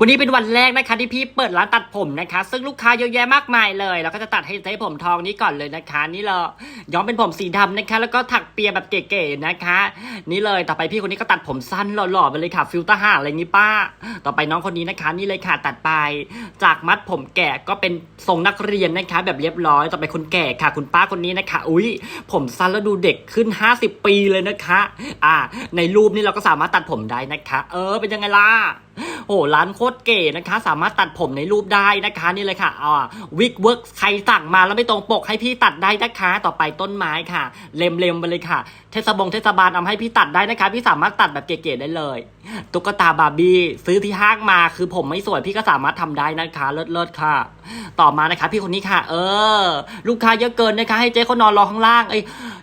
วันนี้เป็นวันแรกนะคะที่พี่เปิดร้านตัดผมนะคะ ซึ่งลูกค้าเยอะแยะมากมายเลยแล้วก็จะตัดให้ใช้ผมทองนี้ก่อนเลยนะคะ นี่เลยย้อมเป็นผมสีดำนะคะ แล้วก็ถักเปียแบบเก๋ๆนะคะ นี่เลยต่อไปพี่คนนี้ก็ตัดผมสั้นหล่อๆไปเลยค่ะฟิลเตอร์ห่าอะไรนี้ป้า ต่อไปน้องคนนี้นะคะ นี่เลยค่ะตัดไป จากมัดผมแก่ก็เป็นทรงนักเรียนนะคะ แบบเรียบร้อยต่อไปคนแก่ค่ะ คุณป้าคนนี้นะคะ อุ้ยผมสั้นแล้วดูเด็กขึ้น 50 ปีเลยนะคะ อ่า ในรูปนี้เราก็สามารถตัดผมได้นะคะ เออเป็นยังไงล่ะ โอ้ร้านโคตรเก๋นะคะ สามารถตัดผมในรูปได้นะคะนี่เลยค่ะอ่าวิกเวิร์กใครสั่งมาแล้วไม่ตรงปกให้พี่ตัดได้นะคะ ต่อไปต้นไม้ค่ะ เล็มๆไปเลยค่ะ เทศบงเทศบาลเอาให้พี่ตัดได้นะคะ พี่สามารถตัดแบบเก๋ๆได้เลย ตุ๊กตาบาร์บี้ซื้อที่ห้างมาคือผมไม่สวยพี่ก็สามารถทำได้นะคะเลิศๆค่ะ ต่อมานะคะ พี่คนนี้ค่ะ เออ ลูกค้าเยอะเกินนะคะ ให้เจ๊เขานอนรอข้างล่างเอ้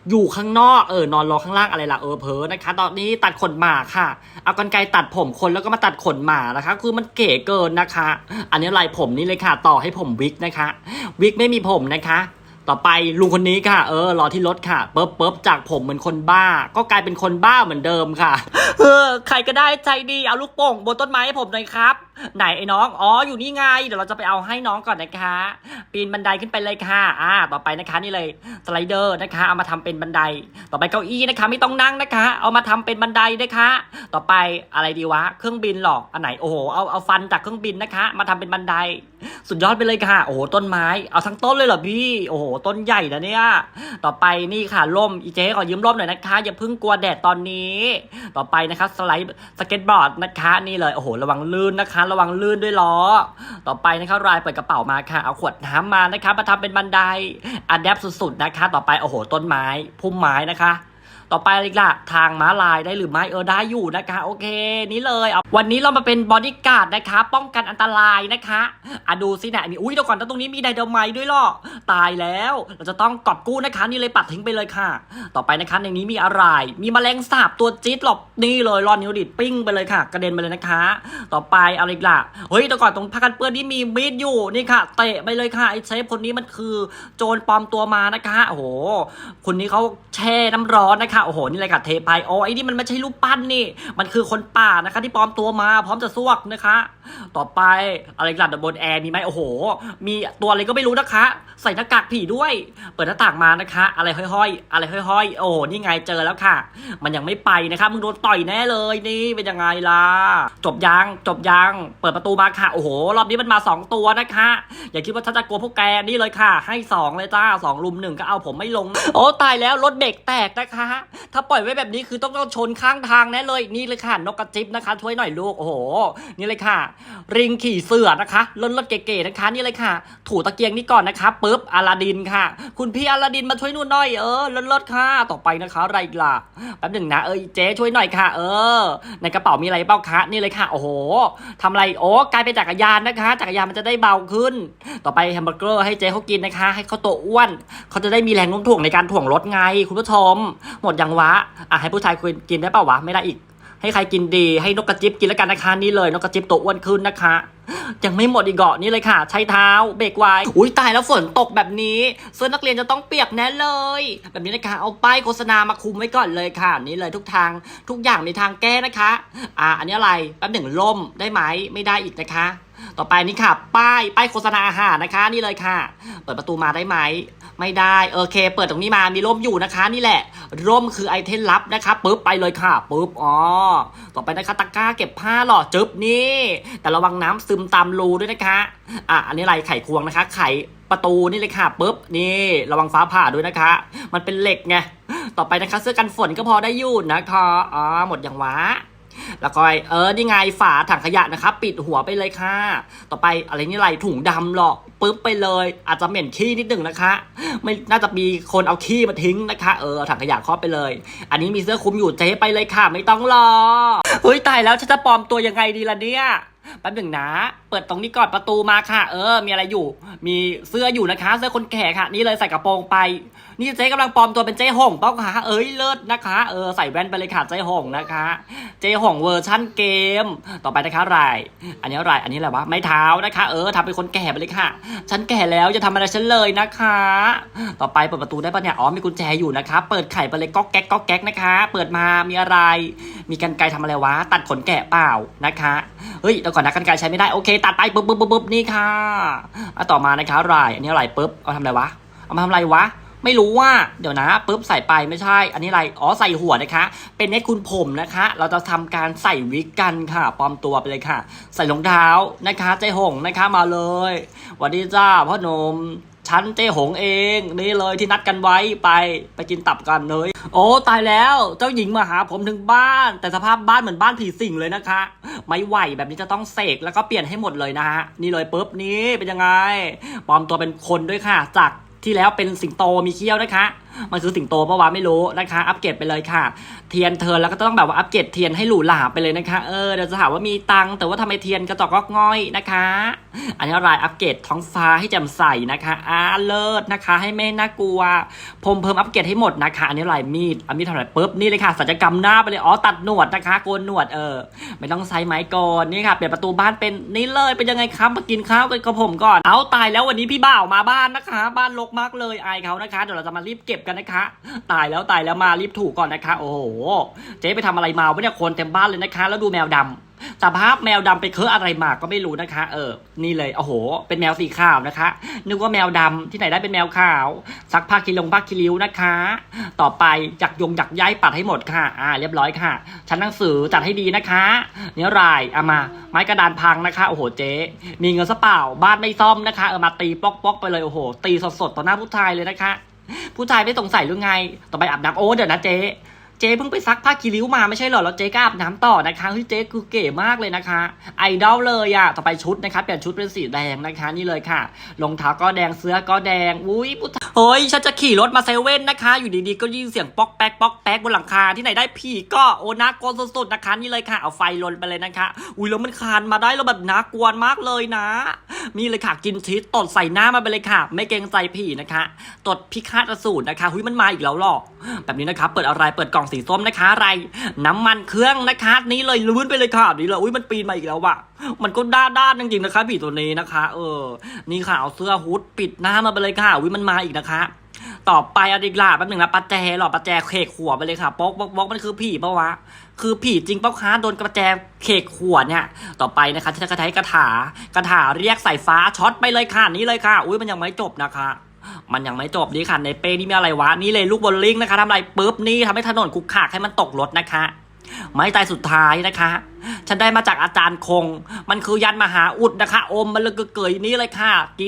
อยู่ข้างนอกเออนอนรอข้างล่างอะไรล่ะเออเพอนะคะ ตอนนี้ตัดขนหมาค่ะ เอากรรไกรตัดผมคนแล้วก็มาตัดขนหมานะคะ คือมันเก๋เกินนะคะ อันนี้ลายผมนี่เลยค่ะ ต่อให้ผมวิกนะคะ วิกไม่มีผมนะคะ ต่อไปลุงคนนี้ค่ะ เออรอที่รถค่ะเปิ๊บเปิ๊บจากผมเหมือนคนบ้า ก็กลายเป็นคนบ้าเหมือนเดิมค่ะ เออ ใครก็ได้ใจดี เอาลูกโป่งบนต้นไม้ให้ผมหน่อยครับ ไหนไอ้น้อง อ๋อ อยู่นี่ไง เดี๋ยวเราจะไปเอาให้น้องก่อนนะคะ ปีนบันไดขึ้นไปเลยค่ะ อ่า ต่อไปนะคะนี่เลยสไลเดอร์นะคะ เอามาทำเป็นบันได ต่อไปเก้าอี้นะคะ ไม่ต้องนั่งนะคะ เอามาทำเป็นบันไดนะคะ ต่อไปอะไรดีวะ เครื่องบินหรออันไหน โอ้โห เอา เอาฟันจากเครื่องบินนะคะ มาทำเป็นบันได สุดยอดไปเลยค่ะ โอ้โห ต้นไม้ เอาทั้งต้นเลยเหรอพี่ โอ้โหต้นใหญ่นะเนี่ย ต่อไปนี่ค่ะร่มอีเจ๊ขอยืมร่มหน่อยนะคะอย่าเพิ่งกลัวแดดตอนนี้ ต่อไปนะคะสไลด์สเก็ตบอร์ดนะคะนี่เลยโอ้โหระวังลื่นนะคะ ระวังลื่นด้วยล้อ ต่อไปนะคะรายเปิดกระเป๋ามาค่ะเอาขวดน้ำมานะคะมาทำเป็นบันไดอัดแดปสุดๆนะคะ ต่อไปโอ้โหต้นไม้พุ่มไม้นะคะ ต่อไปอะไรอีกล่ะทางม้าลายได้หรือไม่เออได้อยู่นะคะ โอเค นี่เลยเอาวันนี้เรามาเป็นบอดี้การ์ดนะคะ ป้องกันอันตรายนะคะอะดูสิเนี่ยมีอุ้ยเดี๋ยวก่อนตรงนี้มีไดโดไมต์ด้วยหรอตายแล้ว เราจะต้องกอบกู้นะคะ นี่เลยปัดทิ้งไปเลยค่ะ ต่อไปนะคะในนี้มีอะไร มีแมลงสาบตัวจี๊ดหรอนี่เลยรอนนิวดิดปิ้งไปเลยค่ะ กระเด็นไปเลยนะคะ ต่อไปอะไรอีกล่ะเฮ้ยเดี๋ยวก่อนตรงผ้ากันเปื้อนนี่มีมีดอยู่นี่ค่ะเตะไปเลยค่ะไอ้เชฟคนนี้มันคือ โจรปลอมตัวมานะคะโอ้โหคนนี้เขาแช่น้ำร้อนนะคะโอ้โห นี่เลยค่ะเทไปโอ้ไอ้นี่มันไม่ใช่รูปปั้นนี่ มันคือคนป่านะคะ ที่ปลอมตัวมาพร้อมจะซวกนะคะ ต่อไปอะไรกล่ะบนแอร์มีไหมโอ้โห มีตัวอะไรก็ไม่รู้นะคะ ใส่หน้ากากผีด้วย เปิดหน้าต่างมานะคะ อะไรห้อยๆ อะไรห้อยๆ โอ้โห นี่ไงเจอแล้วค่ะ มันยังไม่ไปนะคะมึงโดนต่อยแน่เลยนี่เป็นยังไงล่ะ จบยังจบยังเปิดประตูมาค่ะ โอ้โห รอบนี้มันมาสองตัวนะคะ อย่าคิดว่าฉันจะกลัวพวกแกนี่เลยค่ะ ให้สองเลยจ้าสองลุมหนึ่งก็เอาผมไม่ลง โอ้ตายแล้วรถเบรกแตกนะคะถ้าปล่อยไว้แบบนี้คือต้องต้องชนข้างทางแน่เลย นี่เลยค่ะนกกระจิบนะคะ ช่วยหน่อยลูกโอ้โห นี่เลยค่ะ ริงขี่เสือนะคะลนรถเก๋ๆนะคะ นี่เลยค่ะ ถูตะเกียงนี่ก่อนนะคะปุ๊บอลาดินค่ะ คุณพี่อลาดินมาช่วยนู่นหน่อยเออเลิศๆค่ะ ต่อไปนะคะอะไรอีกล่ะแป๊บหนึ่งนะเออเจ๊ช่วยหน่อยค่ะ เออ ในกระเป๋ามีอะไรเปล่าคะนี่เลยค่ะ โอ้โหทำอะไรโอ้กลายเป็นจักรยานนะคะ จักรยานมันจะได้เบาขึ้น ต่อไปแฮมเบอร์เกอร์ให้เจ๊เขากินนะคะ ให้เขาตัวอ้วนเขาจะได้มีแรงโน้มถ่วงในการถ่วงรถไง คุณผู้ชมหมดยังวะอะให้ผู้ชายคุยกินได้เปล่าวะไม่ได้อีก ให้ใครกินดีให้นกกระจิบกินแล้วกันนะคะนี่เลย นกกระจิบตัวอ้วนขึ้นนะคะ ยังไม่หมดอีกเกาะนี่เลยค่ะ ใช้เท้าเบรกไว้อุ้ยตายแล้วฝนตกแบบนี้เสื้อนักเรียนจะต้องเปียกแน่เลย แบบนี้นะคะ เอาป้ายโฆษณามาคุมไว้ก่อนเลยค่ะ นี่เลยทุกทางทุกอย่างมีทางแก้นะคะ อ่าอันนี้อะไรแป๊บหนึ่งล่มได้ไหมไม่ได้อีกนะคะ ต่อไปนี่ค่ะ ป้ายป้ายโฆษณาอาหารนะคะ นี่เลยค่ะ เปิดประตูมาได้ไหม ไม่ได้โอเค เปิดตรงนี้มามีร่มอยู่นะคะนี่แหละ ร่มคือไอเทมลับนะคะปุ๊บไปเลยค่ะปุ๊บอ๋อต่อไปนะคะตะกร้าเก็บผ้าหล่อจึ๊บนี่ แต่ระวังน้ำซึมตามรูด้วยนะคะอะอันนี้อะไรไขควงนะคะ ไขประตูนี่เลยค่ะปุ๊บนี่ ระวังฟ้าผ่าด้วยนะคะ มันเป็นเหล็กไงต่อไปนะคะเสื้อกันฝนก็พอได้อยู่นะคะอ๋อหมดอย่างวะแล้วก็เออนี่ไงฝาถังขยะนะครับปิดหัวไปเลยค่ะ ต่อไปอะไรนี่ไรถุงดำหรอก ปึ๊บไปเลย อาจจะเหม็นขี้นิดหนึ่งนะคะ ไม่น่าจะมีคนเอาขี้มาทิ้งนะคะ เออเอาถังขยะครอบไปเลย อันนี้มีเสื้อคลุมอยู่เจ๊ไปเลยค่ะ ไม่ต้องรอ เฮ้ยตายแล้วฉันจะปลอมตัวยังไงดีล่ะเนี่ยแป๊บหนึ่งนะ เปิดตรงนี้ก่อนประตูมาค่ะ เออ มีอะไรอยู่ มีเสื้ออยู่นะคะ เสื้อคนแก่ค่ะ นี่เลยใส่กระโปรงไป นี่เจ๊กำลังปลอมตัวเป็นเจ๊หงเปล่าคะเอ้ยเลิศนะคะ เออใส่แว่นไปเลยค่ะเจ๊หงนะคะ เจ๊หงเวอร์ชั่นเกม ต่อไปนะคะรายอันนี้อะไรอันนี้อะไรวะไม้เท้านะคะ เออทำเป็นคนแก่ไปเลยค่ะ ฉันแก่แล้วจะทำอะไรฉันเลยนะคะ ต่อไปเปิดประตูได้ปะเนี่ย อ๋อมีกุญแจอยู่นะคะ เปิดไข่ไปเลยก๊อกแก๊กก๊อกแก๊กนะคะ เปิดมา มีอะไร มีกันไกรทำอะไรวะตัดขนแกะเปล่านะคะเฮ้ยเดี๋ยวก่อนนะกันไกรใช้ไม่ได้โอเคตัดไปปุ๊บปุ๊บปุ๊บนี่ค่ะอะต่อมานะคะอะไรอันนี้อะไรปุ๊บเอาทำอะไรวะเอามาทำอะไรวะไม่รู้ว่าเดี๋ยวนะปุ๊บใส่ไปไม่ใช่ อันนี้อะไรอ๋อใส่หัวนะคะ เป็นเน็ตคุณผมนะคะ เราจะทำการใส่วิกกันค่ะปลอมตัวไปเลยค่ะ ใส่รองเท้านะคะเจ๊หงนะคะมาเลยวัสดีจ้าพ่อหนม ฉันเจ๊หงเองนี่เลยที่นัดกันไว้ไปไปกินตับกันเลย โอ้ตายแล้วเจ้าหญิงมาหาผมถึงบ้าน แต่สภาพบ้านเหมือนบ้านผีสิงเลยนะคะ ไม่ไหวแบบนี้จะต้องเสกแล้วก็เปลี่ยนให้หมดเลยนะฮะนี่เลยปุ๊บนี่เป็นยังไงปลอมตัวเป็นคนด้วยค่ะจากที่แล้วเป็นสิงโตมีเขี้ยวนะคะ มันคือสิงโตปะวะไม่รู้นะคะ อัปเกรดไปเลยค่ะ เทียนเทินแล้วก็ต้องแบบว่าอัปเกรดเทียนให้หรูหราไปเลยนะคะ เออเดี๋ยวจะถามว่ามีตังค์แต่ว่าทำไมเทียนกระจอกงอกง่อยนะคะอันนี้รายอัปเกรดท้องฟ้าให้แจ่มใสนะคะอาเลิศนะคะ ให้ไม่น่ากลัวผมเพิ่มอัปเกรดให้หมดนะคะ อันนี้ลายมีดอันนี้ทำอะไรปุ๊บนี่เลยค่ะสัญญกรรมหน้าไปเลยอ๋อตัดหนวดนะคะโกนหนวดเออไม่ต้องใช้ไม้กนนี่ค่ะเปลี่ยนประตูบ้านเป็นนี่เลยเป็นยังไงครับมากินข้าวกันกับผมก่อนเอาตายแล้ววันนี้พี่บ่าวมาบ้านนะคะ บ้านรกมากเลยอายเขานะคะเดี๋ยวเราจะมารีบเก็บกันนะคะ ตายแล้วตายแล้วมารีบถูกก่อนนะคะ โอ้โหเจ๊ไปทำอะไรมาวะเนี่ยคนเต็มบ้านเลยนะคะ แล้วดูแมวดำสภาพแมวดำไปเคอะอะไรมาก็ไม่รู้นะคะ เออ นี่เลยโอ้โห เป็นแมวสีขาวนะคะ นึกว่าแมวดำที่ไหนได้เป็นแมวขาวซักผ้าคิลงผ้าคิริ้วนะคะ ต่อไปจักยงจักย้ายปัดให้หมดค่ะ อ่า เรียบร้อยค่ะ ชั้นหนังสือจัดให้ดีนะคะเนื้อรายเอามา ไม้กระดานพังนะคะ โอ้โหเจ๊มีเงินซะเปล่าบ้านไม่ซ่อมนะคะเออมาตีป๊อกป๊อกๆไปเลยโอ้โหตีสดๆต่อหน้าผู้ชายเลยนะคะ ผู้ชายไม่สงสัยหรือไง ต่อไปอาบน้ำโอ้เดี๋ยวนะเจ๊ เจ๊เพิ่งไปซักผ้าคีริ้วมาไม่ใช่หรอแล้วเจ๊ก็อาบน้ำต่อนะคะเฮ้ยเจ๊คือเก๋มากเลยนะคะ ไอดอลเลยอะต่อไปชุดนะคะเปลี่ยนชุดเป็นสีแดงนะคะนี่เลยค่ะรองเท้าก็แดงเสื้อก็แดงอุ้ยผู้เฮ้ยฉันจะขี่รถมาเซเว่นนะคะ อยู่ดีๆก็ยินเสียงป๊อกแป๊กป๊อกแป๊กบนหลังคาที่ไหนได้ผีก็โอ้น่ากลัวสุดๆนะคะนี่เลยค่ะ เอาไฟลนไปเลยนะคะ อุ้ยแล้วมันคานมาได้แล้วแบบน่ากลัวมากเลยนะนี่เลยค่ะกินชีสตดใส่หน้ามาไปเลยค่ะ ไม่เกรงใจผีนะคะตดพิฆาตอสูรนะคะหุ้ยมันมาอีกแล้วหรอแบบนี้นะคะเปิดอะไรเปิดกล่องสีส้มนะคะ อะไร น้ำมันเครื่องนะคะ นี่เลยลุ้นไปเลยค่ะนี่เลยอุ้ยมันปีนมาอีกแล้วว่ะมันก็ด้าด้านจริงๆนะคะผีตัวนี้นะคะ เออ นี่ค่ะเอาเสื้อฮูดปิดหน้ามาไปเลยค่ะอุ้ยมันมาอีกนะคะ ต่อไปอะดิกล่าแป๊บหนึ่งนะปัจแจหรอปัจแจเคกหัวไปเลยค่ะป๊อกป๊อกป๊อกมันคือผีปะวะคือผีจริงป้าค้าโดนกระแจเคกหัวเนี่ย ต่อไปนะคะที่จะกระใช้กระถากระถาเรียกสายฟ้าช็อตไปเลยค่ะนี่เลยค่ะ อุ้ยมันยังไม่จบนะคะ มันยังไม่จบดีค่ะในเป้นี่มีอะไรวะนี่เลยลูกบอลลิงนะคะทำอะไรปุ๊บนี่ทำให้ถนนคุกขากให้มันตกรถนะคะ ไม้ตายสุดท้ายนะคะ ฉันได้มาจากอาจารย์คง มันคือยันมหาอุดนะคะ อมมันเลยเกยนี่เลยค่ะกี